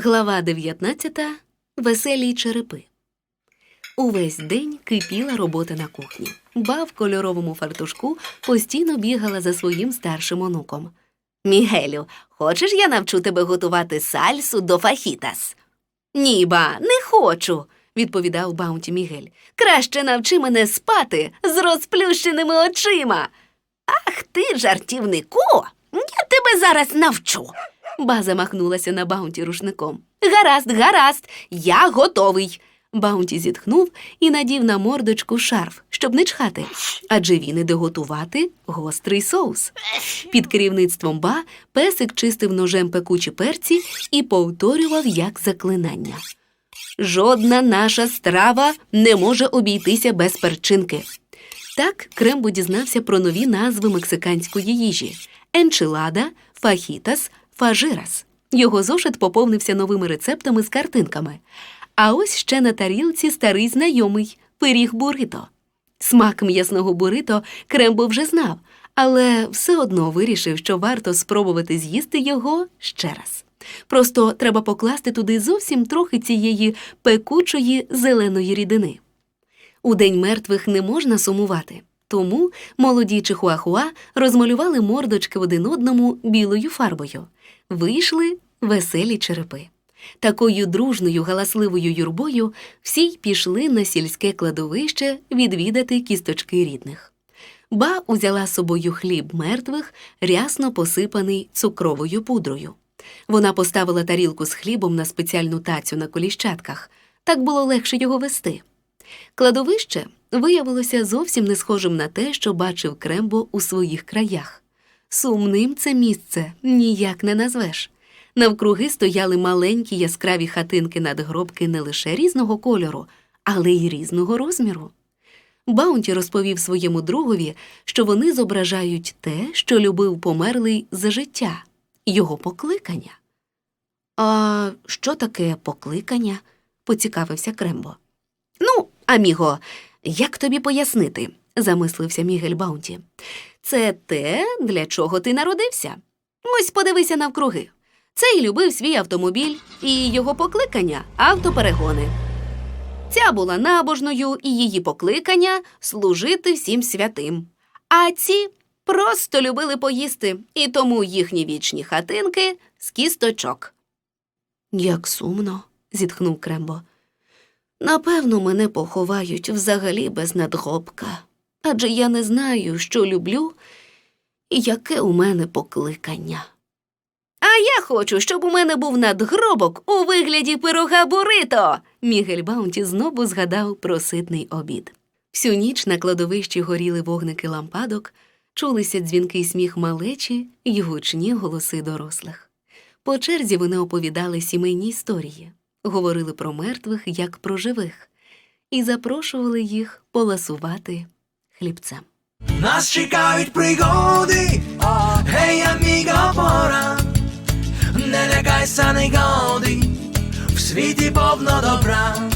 Глава 19. Веселі черепи. Увесь день кипіла робота на кухні. Ба в кольоровому фартушку постійно бігала за своїм старшим онуком. Мігелю, хочеш я навчу тебе готувати сальсу до фахітас? Ні, ба, не хочу, відповідав Баунті Мігель. Краще навчи мене спати з розплющеними очима. Ах ти, жартівнику, я тебе зараз навчу. Ба замахнулася на Баунті рушником. Гаразд, гаразд, я готовий. Баунті зітхнув і надів на мордочку шарф, щоб не чхати, адже він іде готувати гострий соус. Під керівництвом ба песик чистив ножем пекучі перці і повторював як заклинання. Жодна наша страва не може обійтися без перчинки. Так Крембо дізнався про нові назви мексиканської їжі: енчилада, фахітас, фажирас. Його зошит поповнився новими рецептами з картинками. А ось ще на тарілці старий знайомий пиріг бурито. Смак м'ясного бурито Крембо вже знав, але все одно вирішив, що варто спробувати з'їсти його ще раз. Просто треба покласти туди зовсім трохи цієї пекучої зеленої рідини. У День мертвих не можна сумувати, тому молоді чихуахуа розмалювали мордочки один одному білою фарбою. Вийшли веселі черепи. Такою дружною галасливою юрбою всі й пішли на сільське кладовище відвідати кісточки рідних. Ба узяла з собою хліб мертвих, рясно посипаний цукровою пудрою. Вона поставила тарілку з хлібом на спеціальну тацю на коліщатках. Так було легше його вести. Кладовище виявилося зовсім не схожим на те, що бачив Крембо у своїх краях. Сумним це місце ніяк не назвеш. Навкруги стояли маленькі яскраві хатинки надгробки не лише різного кольору, але й різного розміру. Баунті розповів своєму другові, що вони зображають те, що любив померлий за життя, його покликання. А що таке покликання? поцікавився Крембо. Ну, аміго, як тобі пояснити? замислився Мігель Баунті. Це те, для чого ти народився. Ось подивися навкруги. Цей любив свій автомобіль і його покликання автоперегони. Ця була набожною і її покликання служити всім святим. А ці просто любили поїсти, і тому їхні вічні хатинки з кісточок. Як сумно, зітхнув Крембо. Напевно, мене поховають взагалі без надгробка, адже я не знаю, що люблю і яке у мене покликання. А я хочу, щоб у мене був надгробок у вигляді пирога бурито. Мігель Баунті знову згадав про ситний обід. Всю ніч на кладовищі горіли вогники лампадок, чулися дзвінкий сміх малечі й гучні голоси дорослих. По черзі вони оповідали сімейні історії, говорили про мертвих як про живих, і запрошували їх поласувати хлібцем. Нас чекають пригоди, гей, аміго, пора, не лякайся негоди, в світі повно добра,